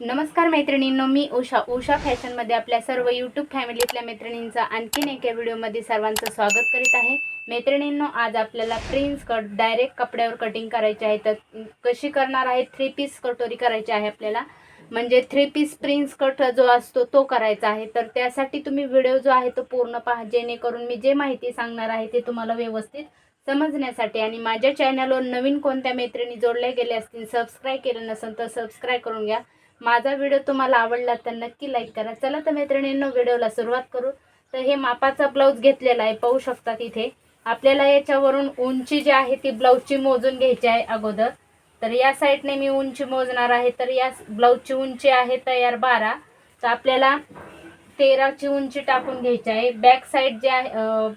नमस्कार मैत्रिणींनो मी उषा. उषा फॅशनमध्ये आपल्या सर्व यूट्यूब फॅमिलीतल्या मैत्रिणींचं आणखीन एका व्हिडिओमध्ये सर्वांचं स्वागत करीत आहे. मैत्रिणींनो आज आपल्याला प्रिन्स कट डायरेक्ट कपड्यावर कटिंग करायची आहे. तर कशी करणार आहे? थ्री पीस कटोरी करायची आहे आपल्याला. म्हणजे थ्री पीस प्रिन्स कट जो असतो तो करायचा आहे. तर त्यासाठी तुम्ही व्हिडिओ जो आहे तो पूर्ण पहा. जेणेकरून मी जे माहिती सांगणार आहे ते तुम्हाला व्यवस्थित समजण्यासाठी आणि माझ्या चॅनलवर नवीन कोणत्या मैत्रिणी जोडल्या गेल्या असतील सबस्क्राईब केलं नसेल तर सबस्क्राईब करून घ्या. माझा व्हिडिओ तुम्हाला आवडला तर नक्की लाईक करा. चला तर मैत्रिणींनो व्हिडिओला सुरुवात करू. तर हे मापाचा ब्लाऊज घेतलेला आहे पाहू शकतात इथे आपल्याला याच्यावरून उंची जी आहे ती ब्लाऊजची मोजून घ्यायची आहे अगोदर. तर या साईडने मी उंची मोजणार आहे. तर या ब्लाऊजची उंची आहे तयार बारा. तर आपल्याला तेराची उंची टाकून घ्यायची आहे. बॅक साईड जी आहे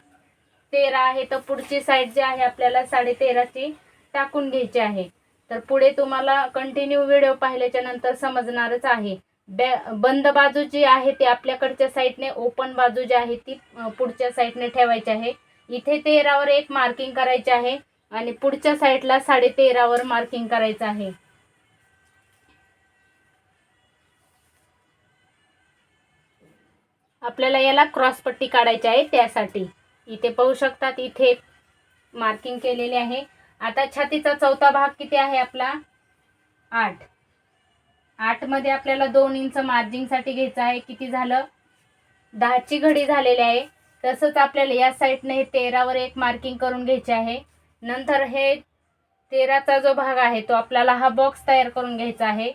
तेरा आहे तर पुढची साईड जी आहे आपल्याला साडे तेराची टाकून घ्यायची आहे. तर पुढे तुम्हाला कंटिन्यू व्हिडिओ पाहिल्याच्या नंतर समजणारच आहे. बंद बाजू जी आहे ती आपल्याकडच्या साईडने ओपन बाजू जी आहे ती पुढच्या साईडने ठेवायची आहे. इथे तेरावर एक मार्किंग करायचे आहे आणि पुढच्या साईडला साडे तेरावर मार्किंग करायचं आहे. आपल्याला याला क्रॉस पट्टी काढायची आहे त्यासाठी. इथे पाहू शकतात इथे मार्किंग केलेले आहे. आता छातीचा चौथा भाग किती आहे आपला? आठ. आठमध्ये आपल्याला दोन इंच मार्जिंगसाठी घ्यायचं आहे. किती झालं? दहाची घडी झालेली आहे. तसंच आपल्याला या साईडने हे तेरावर एक मार्किंग करून घ्यायचे आहे. नंतर हे तेराचा जो भाग आहे तो आपल्याला हा बॉक्स तयार करून घ्यायचा आहे.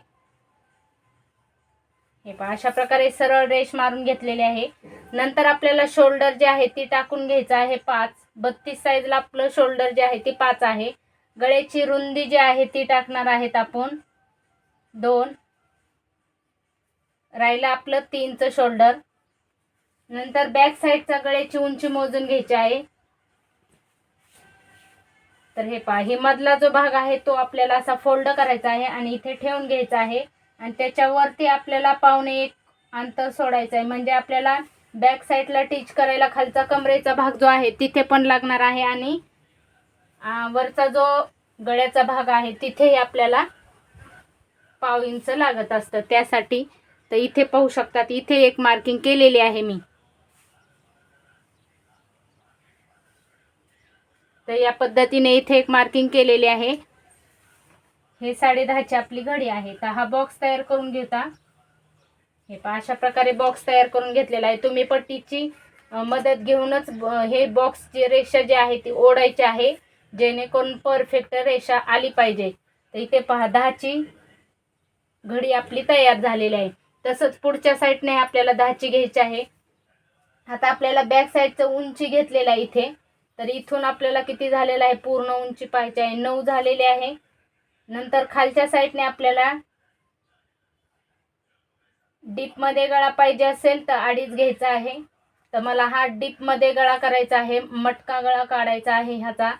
हे पहा अशा प्रकारे सरळ रेश मारून घेतलेले आहे. नंतर आपल्याला शोल्डर जे आहे ती टाकून घ्यायचं आहे पाच. बत्तीस साईजला आपलं शोल्डर जे आहे ती पाच आहे. गळ्याची रुंदी जी आहे ती टाकणार आहेत आपण. दोन. राहिलं आपलं तीनचं शोल्डर नंतर बॅक साईडचा गळ्याची उंची मोजून घ्यायची आहे. तर हे पहा हे मधला जो भाग आहे तो आपल्याला असा फोल्ड करायचा आहे आणि इथे ठेवून घ्यायचा आहे. आणि त्याच्यावरती आपल्याला पावणे एक अंतर सोडायचं आहे. म्हणजे आपल्याला बॅक साईडला टीच करायला खालचा कमरेचा भाग जो आहे तिथे पण लागणार आहे आणि वरचा जो गळ्याचा भाग आहे तिथेही आपल्याला पाव इंच लागत असतं. त्यासाठी तर इथे पाहू शकतात इथे एक मार्किंग केलेली आहे मी. तर या पद्धतीने इथे एक मार्किंग केलेली आहे. हे साडे दहाची आपली घडी आहे. तर हा बॉक्स तयार करून घेता हे पहा अशा प्रकारे बॉक्स तयार करून घेतलेला आहे. तुम्ही पट्टीची मदत घेऊनच ब- हे बॉक्सची रेषा जी आहे ती ओढायची आहे. जेणेकरून परफेक्ट रेषा आली पाहिजे. तर इथे पहा दहाची घडी आपली तयार झालेली आहे. तसंच पुढच्या साईडने आपल्याला दहाची घ्यायची आहे. आता आपल्याला बॅक साईडचं उंची घेतलेलं आहे इथे. तर इथून आपल्याला किती झालेलं आहे? पूर्ण उंची पाहायची आहे. नऊ झालेली आहे. नंतर खालच्या साईडने आपल्याला डीपमध्ये गळा पाहिजे असेल तर अडीच घ्यायचा आहे. तर मला हा डीपमध्ये गळा करायचा आहे. मटका गळा काढायचा आहे ह्याचा.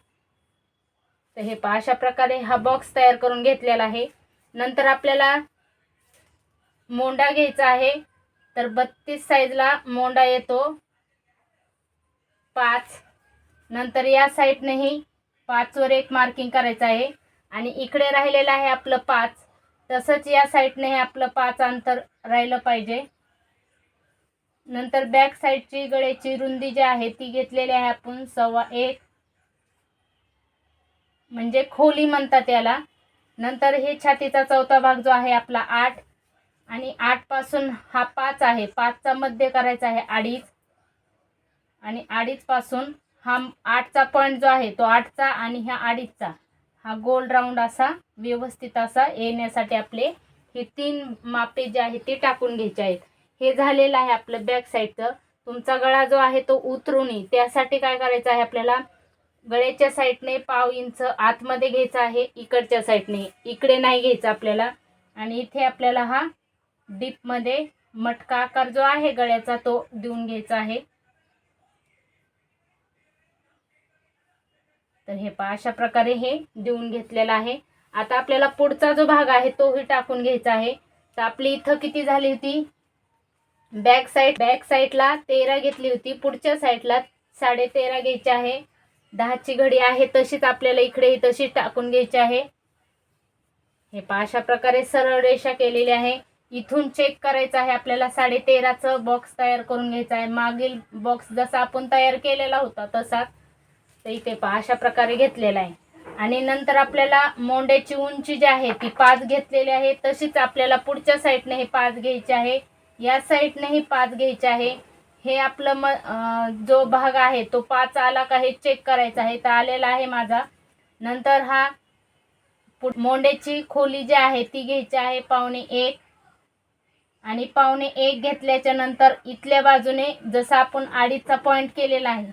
तर हे पहा अशा प्रकारे हा बॉक्स तयार करून घेतलेला आहे. नंतर आपल्याला मोंडा घ्यायचा आहे. तर बत्तीस साईजला मोंडा येतो. पाच. नंतर या साईडनेही पाचवर एक मार्किंग करायचं आहे. आणि इकडे राहिलेलं आहे आपलं पाच. तसंच या साईडने हे आपलं पाच अंतर राहिलं पाहिजे. नंतर बॅक साईडची गळ्याची रुंदी जी आहे ती घेतलेली आहे आपण. सव्वा एक. म्हणजे खोली म्हणतात याला. नंतर हे छातीचा चौथा भाग जो आहे आपला आठ. आणि आठपासून हा पाच आहे. पाचचा मध्य करायचा आहे अडीच. आणि अडीचपासून हा आठचा पॉईंट जो आहे तो आठचा आणि ह्या अडीचचा. हा गोल राऊंड असा व्यवस्थित असा येण्यासाठी आपले हे तीन मापे जे आहे ते टाकून घ्यायचे आहेत. हे झालेलं आहे आपलं बॅक साईडचं तुमचा गळा जो आहे तो उतरून त्यासाठी काय करायचं आहे आपल्याला? गळ्याच्या साईडने पाव इंच आतमध्ये घ्यायचा आहे इकडच्या साईडने इकडे नाही घ्यायचं आपल्याला. आणि इथे आपल्याला हा डीपमध्ये मटका आकार जो आहे गळ्याचा तो देऊन घ्यायचा आहे. तर हे पहा अशा प्रकारे हे देऊन घेतलेलं आहे. आता आपल्याला पुढचा जो भाग आहे तोही टाकून घ्यायचा आहे. तर आपली इथं किती झाली होती? बॅक साईड बॅक साईडला तेरा घेतली होती. पुढच्या साईडला साडे तेरा घ्यायची आहे. दहाची घडी आहे तशीच आपल्याला इकडे तशी टाकून घ्यायची आहे. हे पहा अशा प्रकारे सरळ रेषा केलेली आहे. इथून चेक करायचं आहे आपल्याला साडे तेराचं बॉक्स तयार करून घ्यायचा आहे. मागील बॉक्स जसा आपण तयार केलेला होता तसाच तर इथे पहा अशा प्रकारे घेतलेला आहे. आणि नंतर आपल्याला मोंड्याची उंची जी आहे ती पाच घेतलेली आहे. तशीच आपल्याला पुढच्या साईडने हे पाच घ्यायचे आहे. या साईडने ही पाच घ्यायचे आहे. हे आपलं म जो भाग आहे तो पाच आला का हे चेक करायचा आहे. तर आलेला आहे माझा. नंतर हा मोंड्याची खोली जी आहे ती घ्यायची आहे पावणे एक. आणि पावणे एक घेतल्याच्या नंतर इथल्या बाजूने जसं आपण अडीचचा पॉईंट केलेला आहे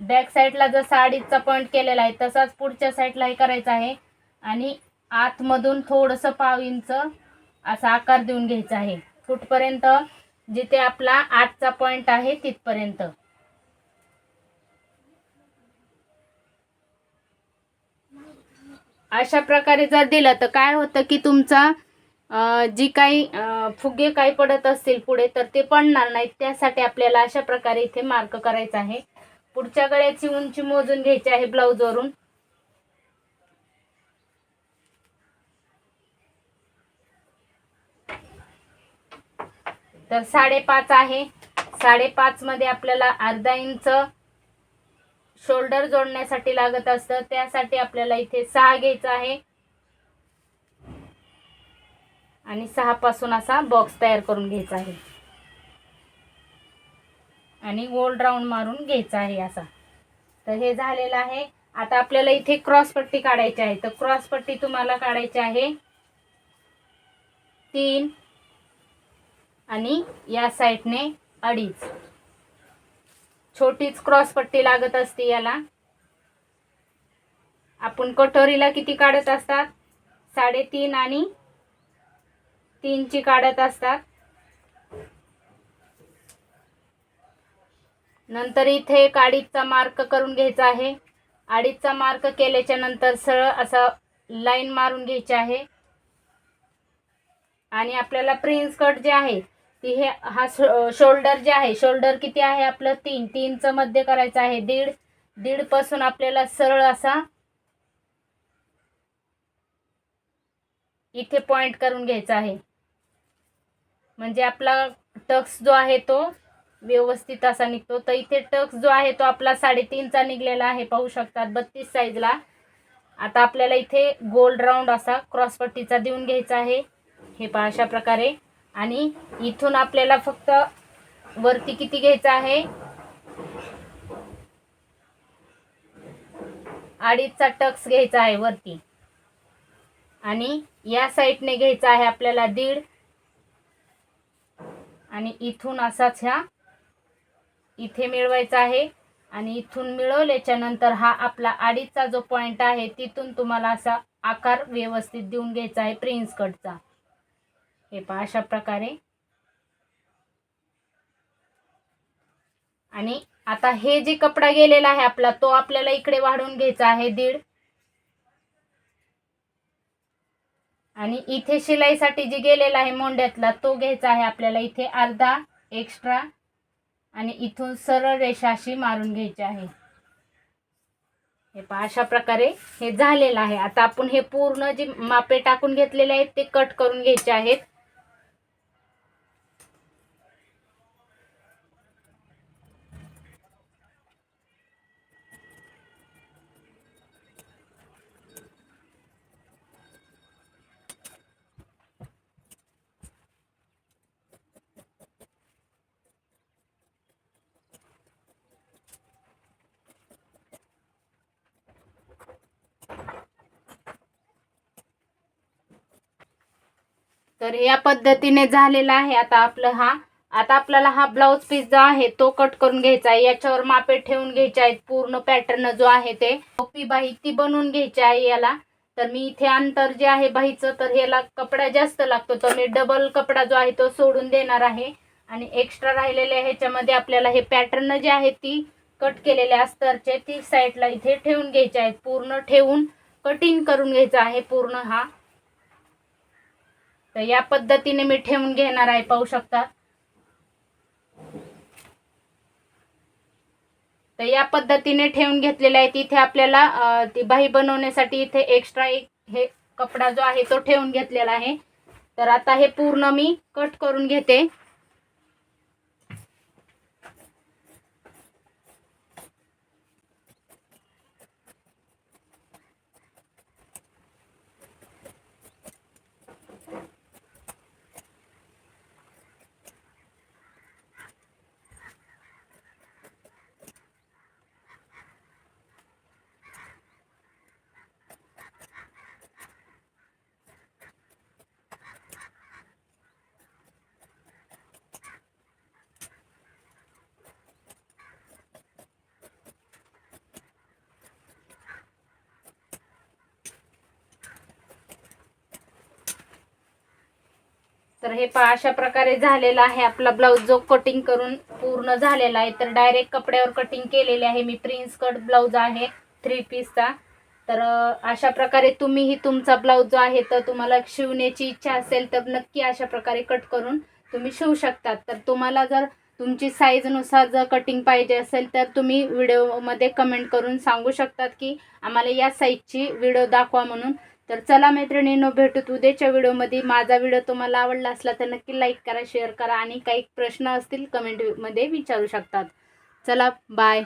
बॅक साईडला जसा अडीचचा पॉईंट केलेला आहे तसाच पुढच्या साईडला हे करायचं आहे. आणि आतमधून थोडंसं पाव इंच असा आकार देऊन घ्यायचा आहे. फुटपर्यंत जिथे आपला आठचा पॉईंट आहे तिथपर्यंत. अशा प्रकारे जर दिलं तर काय होतं की तुमचा जी काही फुगे काही पडत असतील पुढे तर ते पडणार नाहीत. त्यासाठी आपल्याला अशा प्रकारे इथे मार्क करायचा आहे. पुढच्या गळ्याची उंची मोजून घ्यायची आहे ब्लाऊजवरून तर साडेपाच आहे. साडेपाच मध्ये आपल्याला अर्धा इंच शोल्डर जोडण्यासाठी लागत असतं. त्यासाठी आपल्याला इथे सहा घ्यायचं आहे. आणि सहा पासून असा बॉक्स तयार करून घ्यायचा आहे. आणि गोल राऊंड मारून घ्यायचा आहे असा. तर हे झालेलं आहे. आता आपल्याला इथे क्रॉस पट्टी काढायची आहे. तर क्रॉस पट्टी तुम्हाला काढायची आहे. तीन आणि या साईडने अडीच. छोटीच क्रॉस पट्टी लागत असते याला. आपण कटोरीला किती काढत असतात? साडेतीन आणि तीनची काढत असतात. नंतर इथे एक अडीचचा मार्क करून घ्यायचा आहे. अडीचचा मार्क केल्याच्यानंतर सरळ असा लाईन मारून घ्यायची आहे. आणि आपल्याला प्रिन्स कट जे आहे ती हे हा शोल्डर जे आहे शोल्डर किती आहे आपलं? तीन. तीनचं मध्य करायचं आहे. दीड. दीडपासून आपल्याला सरळ असा इथे पॉइंट करून घ्यायचा आहे. म्हणजे आपला टक्स जो आहे तो व्यवस्थित असा निघतो. तर इथे टक्स जो आहे तो आपला साडेतीनचा निघलेला आहे. पाहू शकतात बत्तीस साईजला आता आपल्याला इथे गोल्ड राऊंड असा क्रॉसपट्टीचा देऊन घ्यायचा आहे. हे पहा अशा प्रकारे. आणि इथून आपल्याला फक्त वरती किती घ्यायचं आहे? अडीचचा टक्स घ्यायचा आहे वरती. आणि या साईडने घ्यायचा आहे आपल्याला दीड. आणि इथून असाच ह्या इथे मिळवायचा आहे. आणि इथून मिळवल्याच्या नंतर हा आपला अडीचचा जो पॉइंट आहे तिथून तुम्हाला असा आकार व्यवस्थित देऊन घ्यायचा आहे प्रिन्स कटचा हे पहा अशा प्रकारे. आणि आता हे जे कपडा गेलेला आहे आपला तो आपल्याला इकडे वाढवून घ्यायचा आहे दीड. आणि इथे शिलाईसाठी जे गेलेला आहे मोंड्यातला तो घ्यायचा आहे आपल्याला इथे अर्धा एक्स्ट्रा आणि इथून सरळ रेषा अशी मारून घ्यायची आहे. हे पहा अशा प्रकारे हे झालेलं आहे. आता आपण हे पूर्ण जे मापे टाकून घेतलेले आहेत ते कट करून घ्यायचे आहेत. तर या पद्धतीने झालेला आहे आता आपलं हा. आता आपल्याला हा ब्लाऊज पीस जो आहे तो कट करून घ्यायचा आहे. याच्यावर मापे ठेवून घ्यायचे आहेत. पूर्ण पॅटर्न जो आहे ते. टोपी बाही ती बनवून घ्यायची आहे याला. तर मी इथे अंतर जे आहे बाहीचं तर ह्याला कपडा जास्त लागतो. तर मी डबल कपडा जो आहे तो सोडून देणार आहे. आणि एक्स्ट्रा राहिलेल्या ह्याच्यामध्ये आपल्याला हे पॅटर्न जे आहे ती कट केलेले अस्तरचे ती साईडला इथे ठेवून घ्यायचे आहेत. पूर्ण ठेवून कटिंग करून घ्यायचं आहे पूर्ण हा. तर या पद्धतीने मी ठेवून घेणार आहे पाहू शकता. तर या पद्धतीने ठेवून घेतलेले आहे तिथे आपल्याला ती बाही बनवण्यासाठी इथे एक्स्ट्रा एक हे कपडा जो आहे तो ठेवून घेतलेला आहे. तर आता हे पूर्ण मी कट करून घेते. तर हे पहा अशा प्रकारे झालेला आहे. आपला ब्लाऊज जो कटिंग करून पूर्ण झालेला आहे तर डायरेक्ट कपड्यावर कटिंग केलेले आहे. मी प्रिन्स कट ब्लाऊज आहे थ्री पीसचा तर अशा प्रकारे तुम्हीही तुमचा ब्लाऊज जो आहे तर तुम्हाला शिवण्याची इच्छा असेल तर नक्की अशा प्रकारे कट करून तुम्ही शिवू शकतात. तर तुम्हाला जर तुमची साईजनुसार जर कटिंग पाहिजे असेल तर तुम्ही व्हिडिओमध्ये कमेंट करून सांगू शकतात की आम्हाला या साईजची व्हिडिओ दाखवा म्हणून तर चला मैत्रिणींनो भेटूत उद्याच्या व्हिडिओमध्ये. माझा व्हिडिओ तुम्हाला आवडला असला तर नक्की लाईक करा शेअर करा आणि काही प्रश्न असतील कमेंटमध्ये विचारू शकतात. चला बाय